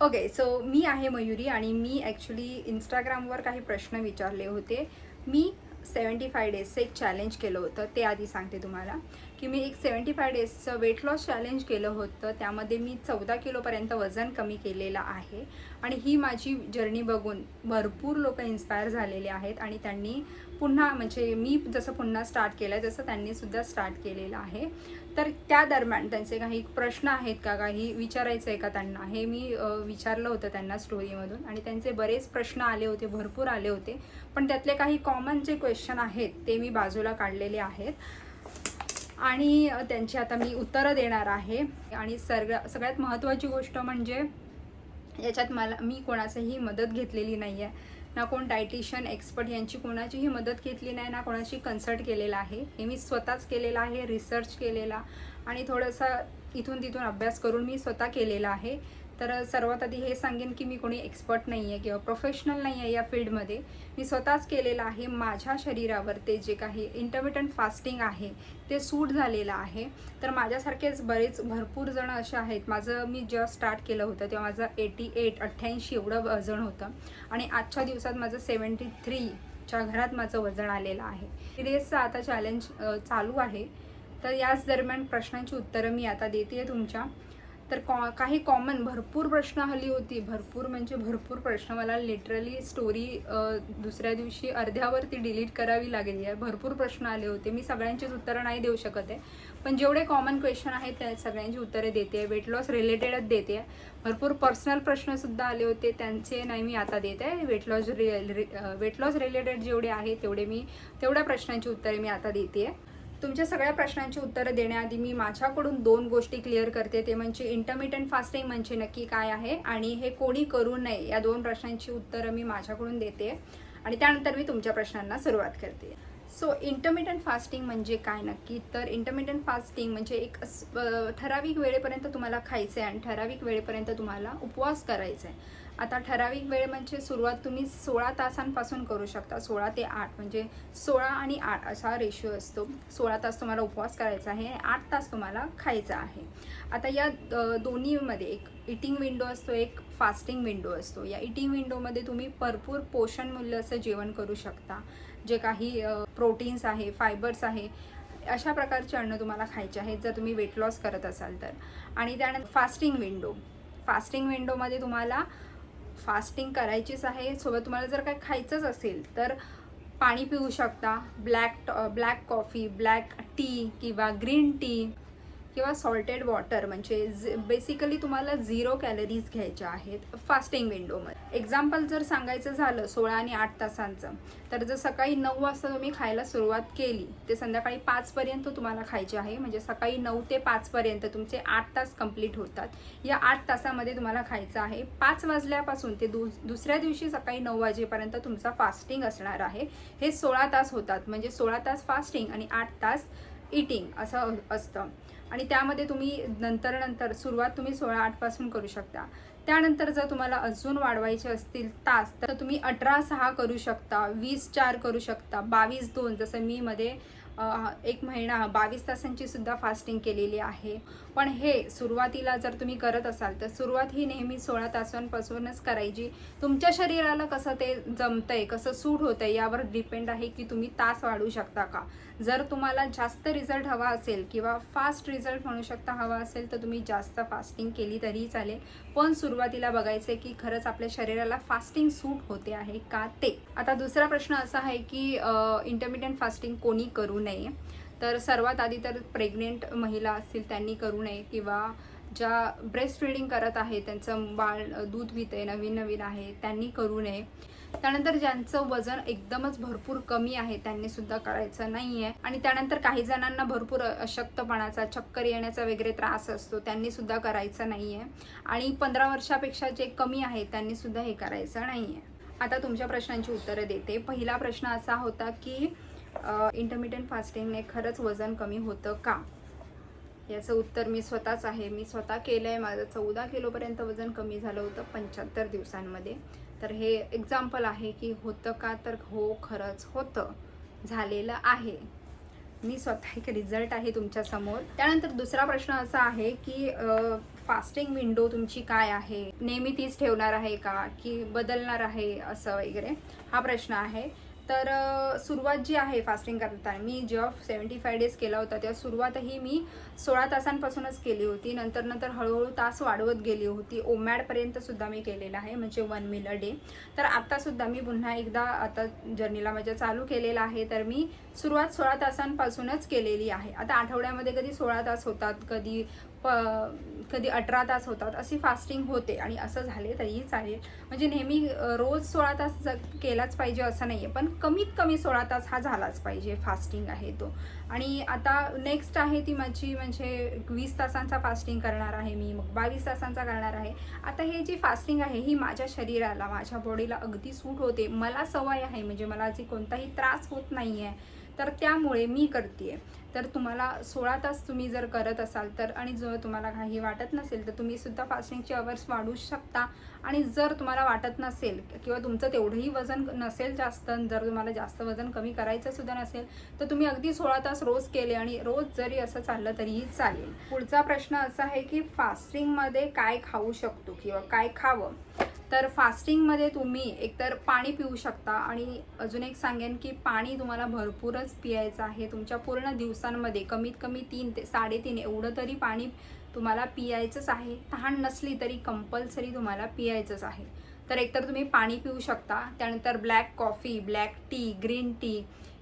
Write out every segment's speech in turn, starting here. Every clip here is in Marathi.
ओके सो मी आहे मयुरी आणि मी ॲक्च्युली इंस्टाग्रामवर काही प्रश्न विचारले होते. मी सेवन्टी फाय डेजचं एक चॅलेंज केलं होतं ते आधी सांगते तुम्हाला. की मी एक सेवन्टी फाय डेजचं वेट लॉस चॅलेंज केलं होतं त्यामध्ये मी चौदा किलोपर्यंत वजन कमी केलेलं आहे. आणि ही माझी जर्नी बघून भरपूर लोक इन्स्पायर झालेले आहेत आणि त्यांनी पुन्हा म्हणजे मी जसं पुन्हा स्टार्ट केलं आहे तसं त्यांनीसुद्धा स्टार्ट केलेलं आहे. तर त्या दरम्यान त्यांचे काही प्रश्न आहेत का? काही विचारायचं आहे का त्यांना? हे मी विचारलं होतं त्यांना स्टोरीमधून आणि त्यांचे बरेच प्रश्न आले होते भरपूर आले होते. पण त्यातले काही कॉमन जे क्वेश्चन आहेत ते मी बाजूला काढलेले आहेत. आणि त्यांची आता मी उत्तरं देणार आहे. आणि सगळ्या सगळ्यात महत्त्वाची गोष्ट म्हणजे याच्यात मला मी कोणाचीही मदत घेतलेली नाही आहे ना कोण डायटिशियन एक्सपर्ट यांची कोणाचीही मदत घेतली नाही ना कोणाची कन्सल्ट केलेला आहे. हे मी स्वतःच केलेलं आहे रिसर्च केलेला. आणि थोडासा इथून तिथून अभ्यास करून मी स्वतः केलेला आहे. तर सर्वात आधी हे सांगेन की मी कोणी एक्सपर्ट नाही आहे किंवा प्रोफेशनल नाही आहे या फील्डमध्ये. मी स्वतःच केलेलं आहे. माझ्या शरीरावर ते जे काही इंटरमिटंट फास्टिंग आहे ते सूट झालेलं आहे. तर माझ्यासारखेच बरेच भरपूर जण असे आहेत. माझं मी जेव्हा स्टार्ट केलं होतं तेव्हा माझं एटी एट अठ्ठ्याऐंशी एवढं वजन होतं. आणि आजच्या दिवसात माझं सेवन्टी थ्रीच्या घरात माझं वजन आलेलं आहे. रेसचं आता चॅलेंज चालू आहे. तर याच दरम्यान प्रश्नांची उत्तरं मी आता देते आहे तुमच्या. तर कॉ काही कॉमन भरपूर प्रश्न हल्ली होती. भरपूर म्हणजे भरपूर प्रश्न. मला लिटरली स्टोरी दुसऱ्या दिवशी अर्ध्यावरती डिलीट करावी लागली. आहे भरपूर प्रश्न आले होते. मी सगळ्यांचीच उत्तरं नाही देऊ शकत आहे. पण जेवढे कॉमन क्वेश्चन आहेत त्या सगळ्यांची उत्तरे देते वेट लॉस रिलेटेडच देते भरपूर पर्सनल प्रश्नसुद्धा आले होते. त्यांचे नाही मी आता देत आहे. वेट लॉस रि वेट लॉस रिलेटेड जेवढे आहे तेवढे मी तेवढ्या प्रश्नांची उत्तरे मी आता देते आहे. तुमच्या सगळ्या प्रश्नांची उत्तरं देण्याआधी मी माझ्याकडून दोन गोष्टी क्लिअर करते. ते म्हणजे इंटरमिटंट फास्टिंग म्हणजे नक्की काय आहे आणि हे कोणी करू नये या दोन प्रश्नांची उत्तरं मी माझ्याकडून देते. आणि त्यानंतर मी तुमच्या प्रश्नांना सुरुवात करते. सो इंटरमिटंट फास्टिंग म्हणजे काय नक्की? तर इंटरमिटंट फास्टिंग म्हणजे एक ठराविक वेळेपर्यंत तुम्हाला खायचं आहे आणि ठराविक वेळेपर्यंत तुम्हाला उपवास करायचा आहे आता ठराविक वेळ म्हणजे सुरुवात तुम्ही सोळा तासांपासून करू शकता. सोळा ते आठ म्हणजे सोळा आणि आठ असा रेशिओ असतो. सोळा तास तुम्हाला उपवास करायचा आहे आठ तास तुम्हाला खायचा आहे. आता या दोन्हीमध्ये एक इटिंग विंडो असतो एक फास्टिंग विंडो असतो. या इटिंग विंडोमध्ये तुम्ही भरपूर पोषण मूल्य असं जेवण करू शकता. जे काही प्रोटीन्स आहे फायबर्स आहे अशा प्रकारचे अन्न तुम्हाला खायचे आहेत जर तुम्ही वेट लॉस करत असाल तर. आणि त्यानंतर फास्टिंग विंडो फास्टिंग विंडोमध्ये तुम्हाला फास्टिंग करायचीच आहे. सोबत तुम्हाला जर काय खायचंच असेल तर पाणी पिऊ शकता. Black black coffee black tea किंवा ग्रीन टी किंवा सॉल्टेड वॉटर म्हणजे बेसिकली तुम्हाला झिरो कॅलरीज घ्यायच्या आहेत फास्टिंग विंडोमध्ये एक्झाम्पल जर सांगायचं झालं सोळा आणि आठ तासांचं तर जर सकाळी नऊ वाजता तुम्ही खायला सुरुवात केली ते संध्याकाळी पाचपर्यंत तुम्हाला खायचे आहे. म्हणजे सकाळी नऊ ते पाचपर्यंत तुमचे आठ तास कंप्लीट होतात. या आठ तासामध्ये तुम्हाला खायचं आहे. पाच वाजल्यापासून ते दु दुसऱ्या दिवशी सकाळी नऊ वाजेपर्यंत तुमचा फास्टिंग असणार आहे. हे सोळा तास होतात. म्हणजे सोळा तास फास्टिंग आणि आठ तास इटिंग असं असतं. आणि त्यामध्ये तुम्ही नंतर नंतर सुरुवात तुम्ही सोळा आठपासून करू शकता. त्यानंतर जर तुम्हाला अजून वाढवायचे असतील तास तर तुम्ही अठरा सहा करू शकता वीस चार करू शकता बावीस दोन जसं मी मध्ये एक महिना बावीस तासांची सुद्धा फास्टिंग केलेली आहे. पण हे सुरुवातीला जर तुम्ही करत असाल तर सुरुवात ही नेहमी सोळा तासांपासूनच करायची. तुमच्या शरीराला कसं ते जमतंय कसं सूट होतंय यावर डिपेंड आहे की तुम्ही तास वाढवू शकता का? जर तुम्हाला जास्त रिझल्ट हवा असेल किंवा फास्ट रिझल्ट म्हणू शकता हवा असेल तर तुम्ही जास्त फास्टिंग केली तरीही चालेल. पण सुरुवातीला बघायचं आहे की खरंच आपल्या शरीराला फास्टिंग सूट होते आहे का ते? आता दुसरा प्रश्न असा आहे की इंटरमिडियंट फास्टिंग कोणी करू नये. तर सर्वात आधी तर प्रेग्नेंट महिला असतील त्यांनी करू नये किंवा ज्या ब्रेस्ट फिडिंग करत आहे त्यांचं बाळ दूध पिते नवीन नवीन आहे त्यांनी करू नये. त्यानंतर ज्यांचं वजन एकदमच भरपूर कमी आहे त्यांनी सुद्धा करायचं नाही आहे आणि त्यानंतर काही जणांना भरपूर अशक्तपणाचा चक्कर येण्याचा वगैरे त्रास असतो त्यांनी सुद्धा करायचं नाही आहे आणि पंधरा वर्षापेक्षा जे कमी आहे त्यांनी सुद्धा हे करायचं नाही आहे आता तुमच्या प्रश्नांची उत्तरं देते. पहिला प्रश्न असा होता की इंटरमिडियंट फास्टिंगने खरंच वजन कमी होतं का? याचं उत्तर मी स्वतःच आहे. मी स्वतः केलं आहे माझं चौदा किलोपर्यंत वजन कमी झालं होतं पंच्याहत्तर दिवसांमध्ये. तर हे एक्झाम्पल आहे की होतं का? तर हो खरंच होतं. झालेलं आहे. मी स्वतः एक रिझल्ट आहे तुमच्यासमोर त्यानंतर दुसरा प्रश्न असा आहे की फास्टिंग विंडो तुमची काय आहे? नेहमी तीच ठेवणार आहे का? की बदलणार आहे? असं वगैरे. हा प्रश्न आहे. तर सुरुवात जी आहे फास्टिंग करताना मी जेव्हा सेवन्टी फाय डेज केला होता तेव्हा सुरुवातही मी सोळा तासांपासूनच केली होती. नंतर नंतर हळूहळू तास वाढवत गेली होती. ओमॅडपर्यंत सुद्धा मी केलेलं आहे म्हणजे वन मिल अ डे तर आत्तासुद्धा मी पुन्हा एकदा आता जर्नीला माझ्या चालू केलेला आहे तर मी सुरुवात सोळा तासांपासूनच केलेली आहे. आता आठवड्यामध्ये कधी सोळा तास होतात कधी प कधी अठरा तास होतात अशी फास्टिंग होते आणि असं झाले तरीही चालेल. म्हणजे नेहमी रोज सोळा तास ज- केलाच पाहिजे असं नाही आहे पण कमीत कमी सोळा तास हा झालाच पाहिजे फास्टिंग आहे तो. आणि आता नेक्स्ट आहे ती माझी म्हणजे वीस तासांचा फास्टिंग करणार आहे मी मग बावीस तासांचा करणार आहे. आता हे जी फास्टिंग आहे ही माझ्या शरीराला माझ्या बॉडीला अगदी सूट होते. मला सवय आहे म्हणजे मला जी कोणताही त्रास होत नाही आहे तर त्यामुळे मी करते तर तुम्हाला सोळा तास तुम्ही जर करत असाल तर आणि जर तुम्हाला काही वाटत नसेल तर तुम्ही सुद्धा फास्टिंगचे अवर्स वाढवू शकता. आणि जर तुम्हाला वाटत नसेल किंवा तुमचं तेवढंही वजन नसेल जास्त जर तुम्हाला जास्त वजन कमी करायचं सुद्धा नसेल तर तुम्ही अगदी सोळा तास रोज केले आणि रोज जरी असं चाललं तरीही चालेल. पुढचा प्रश्न असा आहे की फास्टिंगमध्ये काय खाऊ शकतो किंवा काय खावं? तर फास्टिंगमध्ये तुम्ही एकतर पाणी पिऊ शकता आणि अजून एक सांगेन की पाणी तुम्हाला भरपूरच पियायचं आहे. तुमच्या पूर्ण दिवसांमध्ये कमीत कमी तीन ते साडेतीन एवढं तरी पाणी तुम्हाला पियायचंच आहे. तहान नसली तरी कंपल्सरी तुम्हाला पियायचंच आहे. तर एकतर तुम्ही पाणी पिऊ शकता त्यानंतर black coffee black tea green tea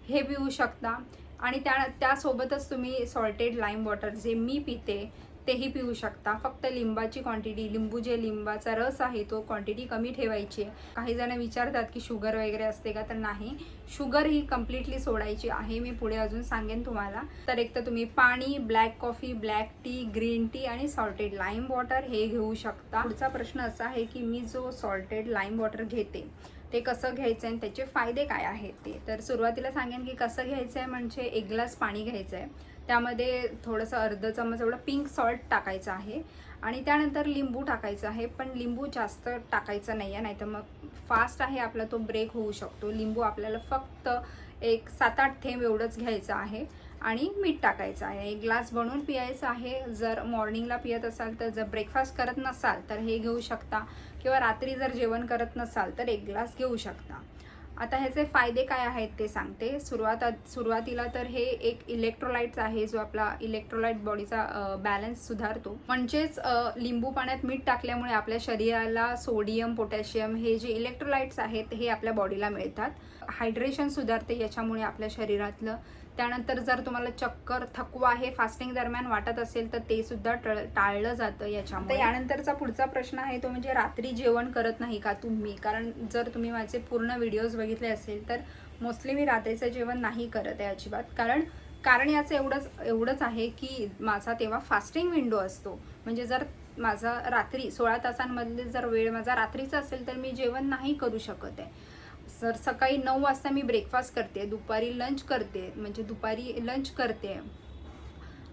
हे पिऊ शकता. आणि त्या त्यासोबतच तुम्ही सॉल्टेड लाईम वॉटर जे मी पिते तेही पिऊ शकता. फक्त लिंबाची क्वांटिटी लिंबू जे लिंबाचा रस आहे तो क्वांटिटी कमी ठेवायची आहे. काही जण विचारतात की शुगर वगैरे असते का? तर नाही. शुगर ही कम्प्लिटली सोडायची आहे. मी पुढे अजून सांगेन तुम्हाला. तर एक तर तुम्ही पाणी black coffee black tea green tea आणि सॉल्टेड लाईम वॉटर हे घेऊ शकता. पुढचा प्रश्न असा आहे की मी जो सॉल्टेड लाईम वॉटर घेते ते कसं घ्यायचं आहे आणि त्याचे फायदे काय आहेत ते? तर सुरुवातीला सांगेन की कसं घ्यायचं आहे म्हणजे एक ग्लास पाणी घ्यायचं आहे त्यामध्ये थोडंसं अर्ध चमच एवढं पिंक सॉल्ट टाकायचं आहे. आणि त्यानंतर लिंबू टाकायचं आहे पण लिंबू जास्त टाकायचं नाही आहे नाहीतर मग फास्ट आहे आपला तो ब्रेक होऊ शकतो. लिंबू आपल्याला फक्त एक सात आठ थेंब एवढंच घ्यायचं आहे आणि मीठ टाकायचं आहे. एक ग्लास बनवून पियायचं आहे. जर मॉर्निंगला पियत असाल तर जर ब्रेकफास्ट करत नसाल तर हे घेऊ शकता. किंवा रात्री जर जेवण करत नसाल तर एक ग्लास घेऊ शकता. आता ह्याचे फायदे काय आहेत ते सांगते. सुरुवात सुरुवातीला तर हे एक इलेक्ट्रोलाइट्स आहे जो आपला इलेक्ट्रोलाइट बॉडीचा बॅलन्स सुधारतो. म्हणजेच लिंबू पाण्यात मीठ टाकल्यामुळे आपल्या शरीराला सोडियम पोटॅशियम हे जे इलेक्ट्रोलाइट्स आहेत हे आपल्या बॉडीला मिळतात. हायड्रेशन सुधारते याच्यामुळे आपल्या शरीरातलं त्यानंतर जर तुम्हाला चक्कर थकवा हे फास्टिंग दरम्यान वाटत असेल तर ते सुद्धा टळ टाळलं जातं याच्यामध्ये यानंतरचा पुढचा प्रश्न आहे तो म्हणजे रात्री जेवण करत नाही का तुम्ही? कारण जर तुम्ही माझे पूर्ण व्हिडिओज बघितले असेल तर मोस्टली मी रात्रीचं जेवण नाही करत आहे अजिबात. कारण कारण याचं एवढंच एवढंच आहे की माझा तेव्हा फास्टिंग विंडो असतो. म्हणजे जर माझा रात्री सोळा तासांमधले जर वेळ माझा रात्रीचा असेल तर मी जेवण नाही करू शकत आहे. जर सकाळी नऊ वाजता मी ब्रेकफास्ट करते दुपारी लंच करते म्हणजे दुपारी लंच करते.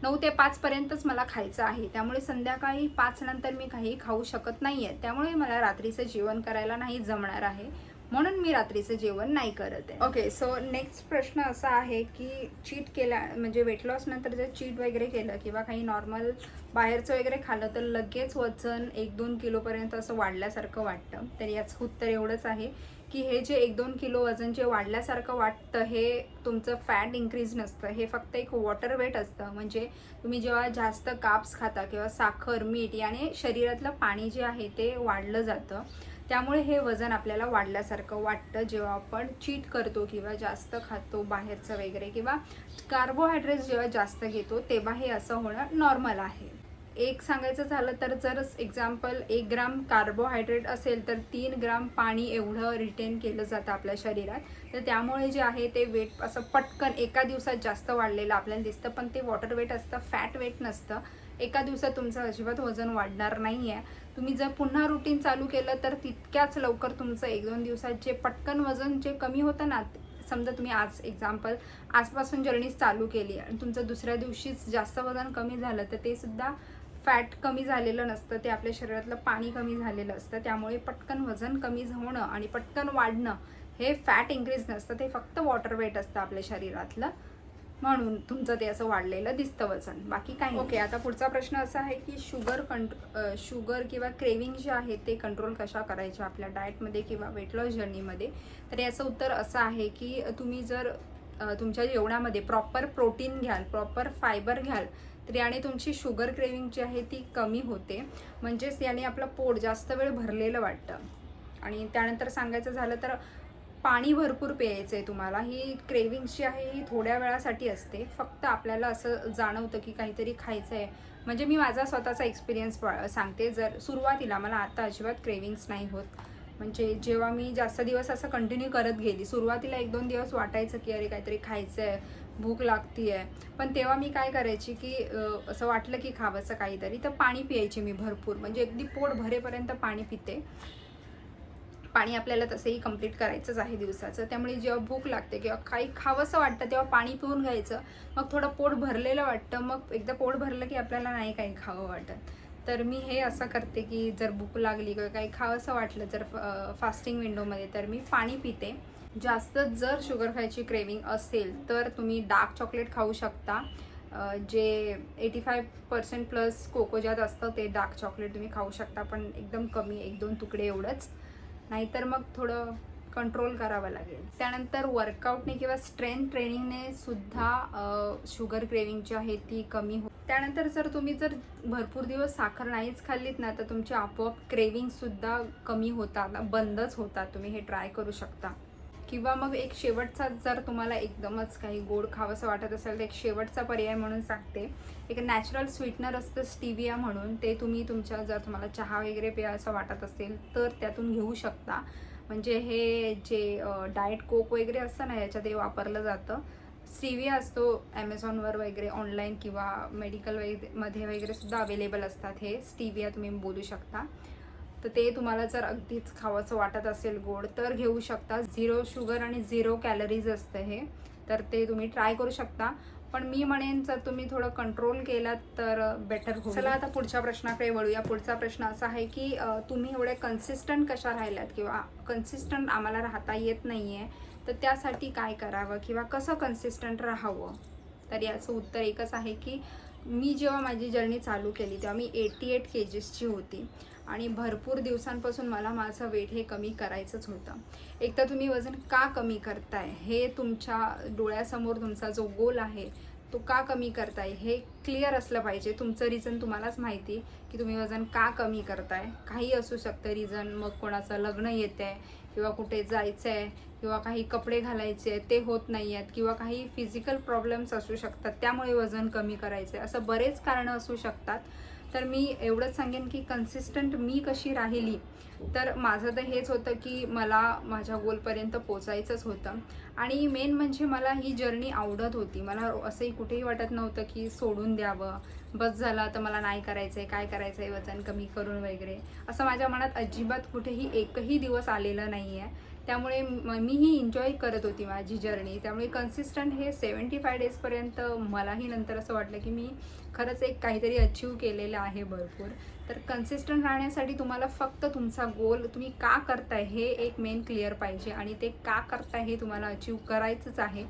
नऊ ते पाचपर्यंतच मला खायचं आहे. त्यामुळे संध्याकाळी पाच नंतर मी काही खाऊ शकत नाही आहे त्यामुळे मला रात्रीचं जेवण करायला नाही जमणार आहे. म्हणून मी रात्रीचं जेवण नाही करत आहे. ओके सो नेक्स्ट प्रश्न असा आहे की चीट केल्या म्हणजे वेट लॉस नंतर जर चीट वगैरे केलं किंवा काही नॉर्मल बाहेरचं वगैरे खाल्लं तर लगेच वजन एक दोन किलोपर्यंत असं वाढल्यासारखं वाटतं. तर याचं उत्तर एवढंच आहे की हे जे एक दोन किलो वजन जे वाढल्यासारखं वाटतं हे तुमचं फॅट इन्क्रीज नसतं. हे फक्त एक वॉटर वेट असतं. म्हणजे तुम्ही जेव्हा जास्त काप्स खाता किंवा साखर मीठ याने शरीरातलं पाणी जे आहे ते वाढलं जातं. त्यामुळे हे वजन आपल्याला वाढल्यासारखं वाटतं. जेव्हा आपण चीट करतो किंवा जास्त खातो बाहेरचं वगैरे किंवा कार्बोहायड्रेट्स जेव्हा जास्त घेतो तेव्हा हे असं होणं नॉर्मल आहे. एक सांगायचं झालं तर जर एक्झाम्पल एक ग्राम कार्बोहायड्रेट असेल तर तीन ग्राम पाणी एवढं रिटेन केलं जातं आपल्या शरीरात. तर त्यामुळे जे आहे ते वेट असं पटकन एका दिवसात जास्त वाढलेलं आपल्याला दिसतं पण ते वॉटर वेट असतं फॅट वेट नसतं. एका दिवसात तुमचं अजिबात वजन वाढणार नाही आहे तुम्ही जर पुन्हा रुटीन चालू केलं तर तितक्याच लवकर तुमचं एक दोन दिवसात जे पटकन वजन जे कमी होतं ना समजा तुम्ही आज एक्झाम्पल आजपासून जर्नी चालू केली आणि तुमचं दुसऱ्या दिवशीच जास्त वजन कमी झालं तर ते सुद्धा फॅट कमी झालेलं नसतं ते आपल्या शरीरातलं पाणी कमी झालेलं असतं त्यामुळे पटकन वजन कमी होणं आणि पटकन वाढणं हे फॅट इन्क्रीज नसतं ते फक्त वॉटर वेट असतं आपल्या शरीरातलं. म्हणून तुमचं ते असं वाढलेलं दिसतं वजन. बाकी काही ओके आता पुढचा प्रश्न असा आहे की शुगर कंट्रो शुगर किंवा क्रेविंग जे आहे ते कंट्रोल कशा करायच्या आपल्या डाएटमध्ये किंवा वेट लॉस जर्नीमध्ये तर याचं उत्तर असं आहे की तुम्ही जर तुमच्या जेवणामध्ये प्रॉपर प्रोटीन घ्याल प्रॉपर फायबर घ्याल तर याने तुमची शुगर क्रेविंग जी आहे ती कमी होते. म्हणजेच याने आपलं पोट जास्त वेळ भरलेलं वाटतं. आणि त्यानंतर सांगायचं झालं तर पाणी भरपूर प्यायचं आहे तुम्हाला. ही क्रेविंग्स जी आहे ही थोड्या वेळासाठी असते. फक्त आपल्याला असं जाणवतं की काहीतरी खायचं आहे म्हणजे मी माझा स्वतःचा एक्सपिरियन्स सांगते. जर सुरुवातीला मला आता अजिबात क्रेविंग्स नाही होत. म्हणजे जेव्हा मी जास्त दिवस असं कंटिन्यू करत गेली सुरुवातीला एक दोन दिवस वाटायचं की अरे काहीतरी खायचं आहे भूक लागती आहे पण तेव्हा मी काय करायची की असं वाटलं की खावंसं काहीतरी तर पाणी पियायची मी भरपूर. म्हणजे अगदी पोट भरेपर्यंत पाणी पिते. पाणी आपल्याला तसंही कंप्लीट करायचंच आहे दिवसाचं. त्यामुळे जेव्हा भूक लागते किंवा काही खावंसं वाटतं तेव्हा पाणी पिऊन घ्यायचं. मग थोडं पोट भरलेलं वाटतं. मग एकदा पोट भरलं की आपल्याला नाही काही खावं वाटत. तर मी हे असं करते की जर भूक लागली किंवा काही खावंसं वाटलं जर फास्टिंग विंडोमध्ये तर मी पाणी पिते. जास्त जर शुगर खायची क्रेविंग असेल तर तुम्ही डार्क चॉकलेट खाऊ शकता. जे एटी फाय पर्सेंट प्लस कोकोजात असतं ते डार्क चॉकलेट तुम्ही खाऊ शकता पण एकदम कमी एक दोन तुकडे एवढंच. नाहीतर मग थोडं कंट्रोल करावं लागेल. त्यानंतर वर्कआउटने किंवा स्ट्रेंथ ट्रेनिंगने सुद्धा शुगर क्रेविंग जी आहे ती कमी हो त्यानंतर जर तुम्ही जर भरपूर दिवस साखर नाहीच खाल्लीत ना तर तुमची आपोआप क्रेविंगसुद्धा कमी होतात बंदच होतात. तुम्ही हे ट्राय करू शकता. किंवा मग एक शेवटचा जर तुम्हाला एकदमच काही गोड खावंसं वाटत असेल तर एक शेवटचा पर्याय म्हणून सांगते. एक नॅचरल स्वीटनर असतं स्टिविया म्हणून. ते तुम्ही तुमच्या जर तुम्हाला चहा वगैरे प्या असं वाटत असेल तर त्यातून घेऊ शकता. म्हणजे हे जे डाएट कोक वगैरे असतं ना याच्यात हे वापरलं जातं. स्टिविया असतो ॲमेझॉनवर वगैरे ऑनलाईन किंवा मेडिकल वगैरे मध्ये वगैरे सुद्धा अवेलेबल असतात हे. स्टिविया तुम्ही बोलू शकता. तर ते तुम्हाला जर अगदीच खावंसं वाटत असेल गोड तर घेऊ शकता. झिरो शुगर आणि झिरो कॅलरीज असतं हे. तर ते तुम्ही ट्राय करू शकता. पण मी म्हणेन जर तुम्ही थोडं कंट्रोल केलात तर बेटर होईल. चला आता पुढच्या प्रश्नाकडे वळूया. पुढचा प्रश्न असा आहे की तुम्ही एवढे कन्सिस्टंट कशा राहिल्यात किंवा कन्सिस्टंट आम्हाला राहता येत नाही आहे तर त्यासाठी काय करावं किंवा कसं कन्सिस्टंट राहावं? तर याचं उत्तर एकच आहे की मी जेव्हा माझी जर्नी चालू केली तेव्हा मी एटी एट के जीसची होती. आणि भरपूर दिवसांपासून मला माझं वेट हे कमी करायचंच होतं. एक तर तुम्ही वजन का कमी करताय? हे तुमच्या डोळ्यासमोर तुमचा जो गोल आहे तो का कमी करताय? हे क्लिअर असलं पाहिजे. तुमचं रिझन तुम्हालाच माहिती की तुम्ही वजन का कमी करताय. काही असू शकतं रिझन मग कोणाचं लग्न येतं आहे किंवा कुठे जायचं आहे किंवा काही कपडे घालायचे आहेत ते होत नाही आहेत किंवा काही फिजिकल प्रॉब्लेम्स असू शकतात त्यामुळे वजन कमी करायचं आहे असं बरेच कारणं असू शकतात. तर मी एवढंच सांगेन की कन्सिस्टंट मी कशी राहिली तर माझं तर हेच होतं की मला माझ्या गोलपर्यंत पोचायचंच होतं. आणि मेन म्हणजे मला ही जर्नी आवडत होती. मला असंही कुठेही वाटत नव्हतं की सोडून द्यावं. बस झालं तर मला नाही करायचं आहे काय करायचं आहे वजन कमी करून वगैरे. असं माझ्या मनात अजिबात कुठेही एकही दिवस आलेलं नाही आहे त्यामुळे मीही एन्जॉय करत होती माझी जर्नी त्यामुळे कन्सिस्टंट हे सेवन्टी फाय डेजपर्यंत मलाही नंतर असं वाटलं की मी खरंच एक काहीतरी अचीव केलेलं आहे भरपूर. तर कन्सिस्टंट राहण्यासाठी तुम्हाला फक्त तुमचा गोल तुम्ही का करताय हे एक मेन क्लिअर पाहिजे आणि ते का करताय हे तुम्हाला अचीव करायचंच आहे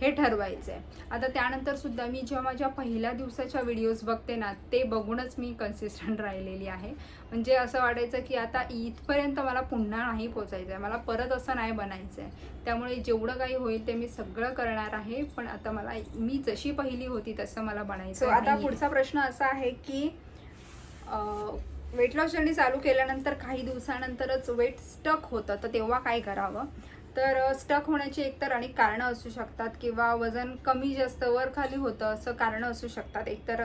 हे ठरवायचं आहे आता त्यानंतर सुद्धा मी जेव्हा माझ्या पहिल्या दिवसाच्या व्हिडिओज बघते ना ते बघूनच मी कन्सिस्टंट राहिलेली आहे. म्हणजे असं वाटायचं की आता इथपर्यंत मला पुन्हा नाही पोचायचं आहे मला परत असं नाही बनायचं आहे त्यामुळे जेवढं काही होईल ते मी सगळं करणार आहे पण आता मला मी जशी पहिली होती तसं मला बनायचं आता पुढचा प्रश्न असा आहे की वेट लॉस जर्नी चालू केल्यानंतर काही दिवसानंतरच वेट स्टक होतं. तर तेव्हा काय करावं? तर स्टक होण्याची एकतर अनेक कारणं असू शकतात किंवा वजन कमी जास्त वर खाली होतं असं कारणं असू शकतात. एकतर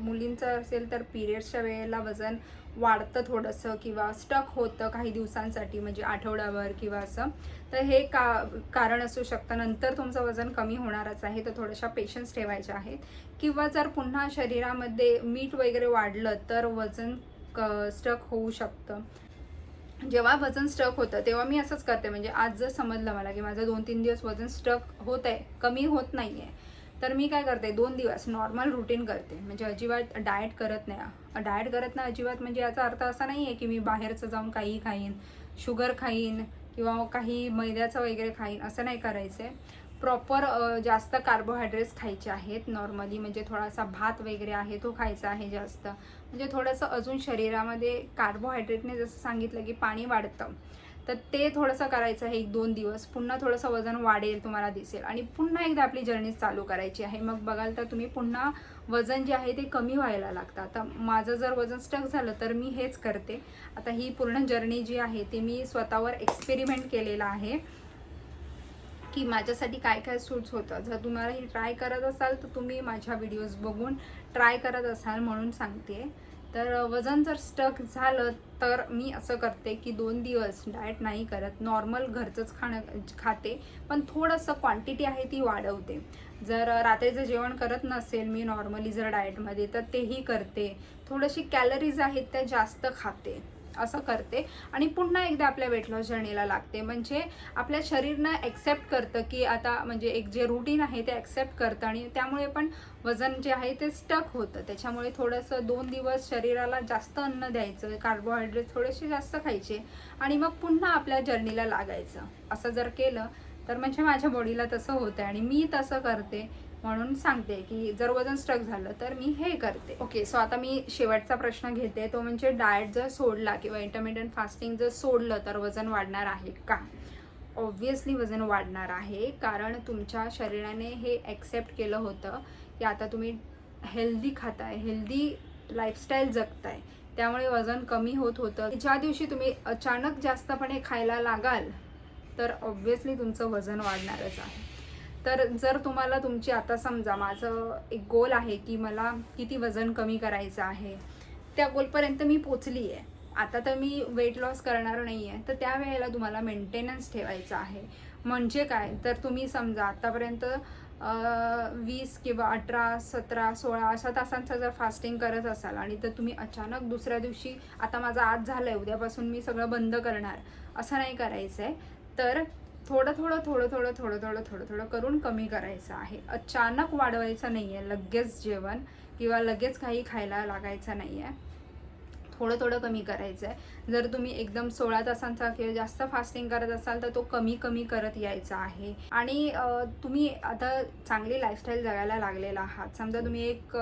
मुलींचं असेल तर पिरियड्सच्या वेळेला वजन वाढतं थोडंसं किंवा स्टक होतं काही दिवसांसाठी म्हणजे आठवड्यावर किंवा असं. तर हे का कारण असू शकतं. नंतर तुमचं वजन कमी होणारच आहे. तर थोड्याशा पेशन्स ठेवायच्या आहेत. किंवा जर पुन्हा शरीरामध्ये मीठ वगैरे वाढलं तर वजन क स्टक होऊ शकतं. जेव्हा वजन स्टक होतं तेव्हा मी असंच करते. म्हणजे आज जर समजलं मला की माझं दोन तीन दिवस वजन स्टक होत आहे कमी होत नाही आहे तर मी काय करते? दोन दिवस नॉर्मल रुटीन करते. म्हणजे अजिबात डाएट करत नाही. डाएट करत नाही अजिबात म्हणजे याचा अर्थ असा नाही आहे की मी बाहेरचं जाऊन काही खाईन शुगर खाईन किंवा काही मैद्याचं वगैरे खाईन असं नाही करायचं आहे प्रॉपर जास्त कार्बोहायड्रेट्स खायचे आहेत. नॉर्मली म्हणजे थोडासा भात वगैरे आहे तो खायचा आहे जास्त. म्हणजे थोडंसं अजून शरीरामध्ये कार्बोहायड्रेटने जसं सांगितलं की पाणी वाढतं तर ते थोडंसं करायचं आहे एक दोन दिवस. पुन्हा थोडंसं वजन वाढेल तुम्हाला दिसेल. आणि पुन्हा एकदा आपली जर्नी चालू करायची आहे. मग बघाल तर तुम्ही पुन्हा वजन जे आहे ते कमी व्हायला लागतं. आता माझं जर वजन स्टक झालं तर मी हेच करते. आता ही पूर्ण जर्नी जी आहे ती मी स्वतःवर एक्सपेरिमेंट केलेलं आहे. की माझ्यासाठी काय काय सूट्स होतं जर तुम्हाला ही ट्राय करत असाल तर तुम्ही माझ्या व्हिडिओज बघून ट्राय करत असाल म्हणून सांगते. तर वजन जर स्टक झालं तर मी असं करते की दोन दिवस डाएट नाही करत. नॉर्मल घरचंच खाणं खाते पण थोडंसं क्वांटिटी आहे ती वाढवते. जर रात्रीचं जेवण करत नसेल मी नॉर्मली जर डाएटमध्ये तर तेही करते. थोडीशी कॅलरीज आहेत त्या जास्त खाते. असं करते. आणि पुन्हा एकदा आपल्या वेट लॉस जर्नीला लागते. म्हणजे आपल्या शरीरनं ॲक्सेप्ट करतं की आता म्हणजे एक जे रुटीन आहे ते ॲक्सेप्ट करतं आणि त्यामुळे पण वजन जे आहे ते स्टक होतं. त्याच्यामुळे थोडंसं दोन दिवस शरीराला जास्त अन्न द्यायचं कार्बोहायड्रेट थोडेसे जास्त खायचे आणि मग पुन्हा आपल्या जर्नीला लागायचं. असं जर केलं तर म्हणजे माझ्या बॉडीला तसं होतं आणि मी तसं करते. म्हणून सांगते की जर वजन स्टक झालं तर मी हे करते. ओके सो आता मी शेवटचा प्रश्न घेते. तो म्हणजे डाएट जर सोडला किंवा इंटरमिडियंट फास्टिंग जर सोडलं तर वजन वाढणार आहे का? ऑब्वियसली वजन वाढणार आहे कारण तुमच्या शरीराने हे ॲक्सेप्ट केलं होतं की आता तुम्ही हेल्दी खाताय हेल्दी लाईफस्टाईल जगताय. त्यामुळे वजन कमी होत होतं. ज्या दिवशी तुम्ही अचानक जास्तपणे खायला लागाल तर ऑब्वियसली तुमचं वजन वाढणारच आहे. तर जर तुम्हाला तुमची आता समजा माझं एक गोल आहे की मला किती वजन कमी करायचं आहे त्या गोलपर्यंत मी पोचली आहे. आता तर मी वेट लॉस करणार नाही आहे तर त्यावेळेला तुम्हाला मेंटेनन्स ठेवायचं आहे. म्हणजे काय? तर तुम्ही समजा आत्तापर्यंत वीस किंवा अठरा सतरा सोळा अशा तासांचं जर फास्टिंग करत असाल आणि तर तुम्ही अचानक दुसऱ्या दिवशी आता माझा आज झालं आहे उद्यापासून मी सगळं बंद करणार असं नाही करायचं आहे तर थोडं थोडं थोडं थोडं थोडं थोडं थोडं थोडं करून कमी करायचं आहे. अचानक वाढवायचं नाही आहे लगेच जेवण किंवा लगेच काही खायला लागायचं नाही आहे थोडं थोडं कमी करायचं आहे जर तुम्ही एकदम सोळा तासांचा किंवा जास्त फास्टिंग करत असाल तर तो कमी कमी करत यायचा आहे. आणि तुम्ही आता चांगली लाईफस्टाईल जगायला लागलेला आहात. समजा तुम्ही एक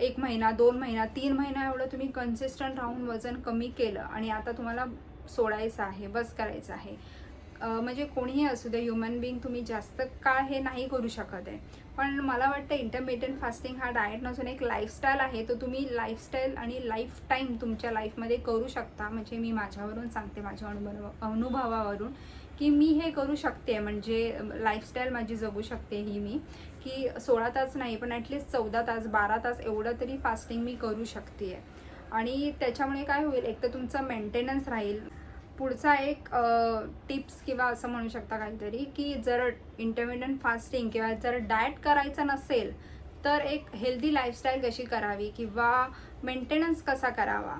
एक महिना दोन महिना तीन महिना एवढं तुम्ही कन्सिस्टंट राहून वजन कमी केलं आणि आता तुम्हाला सोडायचं आहे बस करायचं आहे. म्हणजे कोणीही असू दे ह्युमन बिंग तुम्ही जास्त काळ हे नाही करू शकत आहे. पण मला वाटतं इंटरमिडियंट फास्टिंग हा डाएट नसून एक लाईफस्टाईल आहे. तो तुम्ही लाईफस्टाईल आणि लाईफ टाईम तुमच्या लाईफमध्ये करू शकता. म्हणजे मी माझ्यावरून सांगते माझ्या अनुभव अनुभवावरून की मी हे करू शकते. म्हणजे लाईफस्टाईल माझी जगू शकते ही मी. की सोळा तास नाही पण ॲटलिस्ट चौदा तास बारा तास एवढं तरी फास्टिंग मी करू शकते. आणि त्याच्यामुळे काय होईल एक तर तुमचं मेंटेनन्स राहील. पुढचा एक टिप्स किंवा असं म्हणू शकता काहीतरी की जर इंटरमिडियंट फास्टिंग किंवा जर डाएट करायचं नसेल तर एक हेल्दी लाईफस्टाईल कशी करावी किंवा मेंटेनन्स कसा करावा?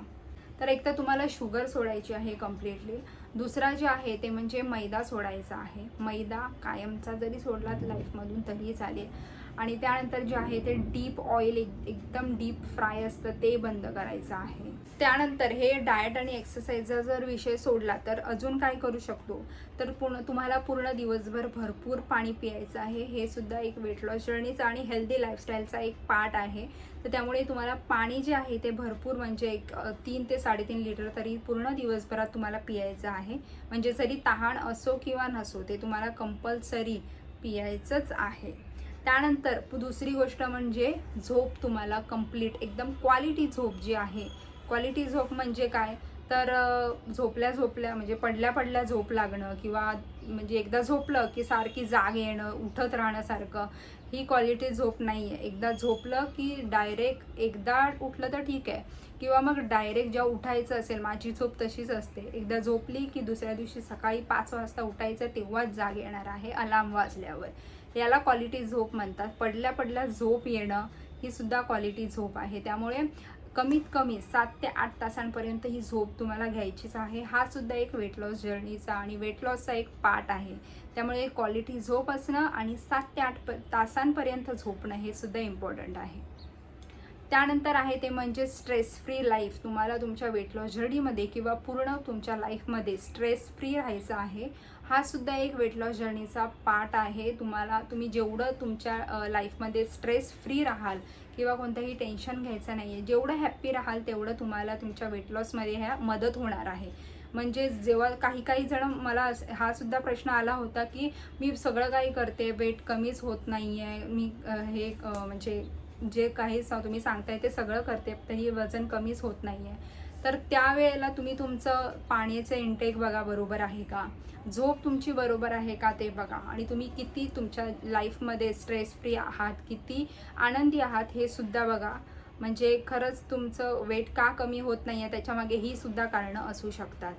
तर एक तर तुम्हाला शुगर सोडायची आहे कम्प्लिटली दुसरा जे आहे ते म्हणजे मैदा सोडायचा आहे. मैदा कायमचा जरी सोडला लाईफमधून तरीही चालेल. आणि त्यानंतर जे आहे ते डीप ऑइल एक एकदम डीप फ्राय असतं ते बंद करायचं आहे. त्यानंतर हे डाएट आणि एक्सरसाइजचा जर विषय सोडला तर अजून काय करू शकतो? तर पूर्ण तुम्हाला पूर्ण दिवसभर भरपूर पाणी पियायचं आहे. हे सुद्धा एक वेट लॉस जर्नीचा आणि हेल्दी लाईफस्टाईलचा एक पार्ट आहे. तर त्यामुळे तुम्हाला पाणी जे आहे ते भरपूर म्हणजे एक तीन ते साडेतीन लिटर तरी पूर्ण दिवसभरात तुम्हाला पियायचं आहे. म्हणजे जरी तहान असो किंवा नसो ते तुम्हाला कंपल्सरी पियायचंच आहे. त्यानंतर दुसरी गोष्ट म्हणजे झोप तुम्हाला कंप्लीट एकदम क्वालिटी झोप जी आहे. क्वालिटी झोप म्हणजे काय? तर झोपल्या झोपल्या म्हणजे पडल्या पडल्या झोप लागणं किंवा म्हणजे एकदा झोपलं की सारखी जाग येणं उठत राहण्यासारखं ही क्वालिटी झोप नाही आहे एकदा झोपलं की डायरेक्ट एकदा उठलं तर ठीक आहे. किंवा मग डायरेक्ट जेव्हा उठायचं असेल माझी झोप तशीच असते. एकदा झोपली की दुसऱ्या दिवशी सकाळी पाच वाजता उठायचं तेव्हाच जाग येणार आहे अलार्म वाजल्यावर. याला क्वालिटी झोप म्हणतात. पडल्या पडल्या झोप येणं ही सुद्धा क्वालिटी झोप आहे. त्यामुळे कमीत कमी सात ते आठ तासांपर्यंत ही झोप तुम्हाला घ्यायचीच आहे. हा सुद्धा एक वेट लॉस जर्नीचा आणि वेट लॉसचा एक पार्ट आहे. त्यामुळे क्वालिटी झोप असणं आणि सात ते आठ प तासांपर्यंत झोपणं हे सुद्धा इम्पॉर्टंट आहे. त्यानंतर आहे ते म्हणजे स्ट्रेस फ्री लाईफ तुम्हाला तुमच्या वेट लॉस जर्नीमध्ये किंवा पूर्ण तुमच्या लाईफमध्ये स्ट्रेस फ्री राहायचं आहे. हा सुद्धा एक वेट लॉस जर्नीचा पार्ट आहे. तुम्हाला तुम्ही जेवढं तुमच्या लाईफमध्ये स्ट्रेस फ्री राहाल किंवा कोणतंही टेन्शन घ्यायचं नाही आहे जेवढं हॅप्पी राहाल तेवढं तुम्हाला तुमच्या वेट लॉसमध्ये ह्या मदत होणार आहे. म्हणजे जेव्हा काही काही जण मला हा सुद्धा प्रश्न आला होता की मी सगळं काही करते वेट कमीच होत नाही आहे मी हे म्हणजे जे काही तुम्ही सांगताय ते सगळं करते तरी वजन कमीच होत नाही आहे तर त्यावेळेला तुम्ही तुमचं पाण्याचं इंटेक बघा बरोबर आहे का? झोप तुमची बरोबर आहे का ते बघा. आणि तुम्ही किती तुमच्या लाईफमध्ये स्ट्रेस फ्री आहात किती आनंदी आहात हे सुद्धा बघा. म्हणजे खरंच तुमचं वेट का कमी होत नाही आहे त्याच्यामागे ही सुद्धा कारणं असू शकतात.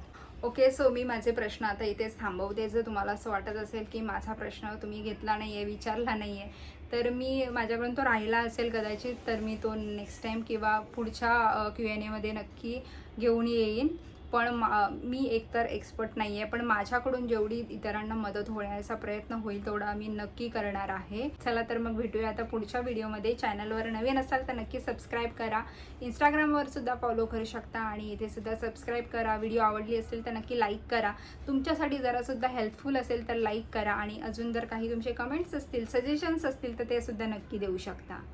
ओके सो मी माझे प्रश्न आता इथेच थांबवते. जर तुम्हाला असं वाटत असेल की माझा प्रश्न तुम्ही घेतला नाही आहे विचारला नाही आहे तर मी माझ्याकडून तो राहिला असेल कदाचित तर मी तो नेक्स्ट टाईम किंवा पुढच्या क्यू एन एमध्ये नक्की घेऊन येईन. पण मा- मी एकतर एक्सपर्ट नाही आहे पण माझ्याकडून जेवढी इतरांना मदत होण्याचा प्रयत्न होईल तेवढा मी नक्की करणार आहे. चला तर मग भेटूया आता पुढच्या व्हिडिओमध्ये. चॅनलवर नवीन असाल तर नक्की सबस्क्राईब करा. इंस्टाग्रामवर सुद्धा फॉलो करू शकता आणि इथे सुद्धा सबस्क्राईब करा. व्हिडिओ आवडली असेल तर नक्की लाईक करा. तुमच्यासाठी जरासुद्धा हेल्पफुल असेल तर लाईक करा आणि अजून जर काही तुमचे कमेंट्स असतील सजेशन्स असतील तर ते सुद्धा नक्की देऊ शकता.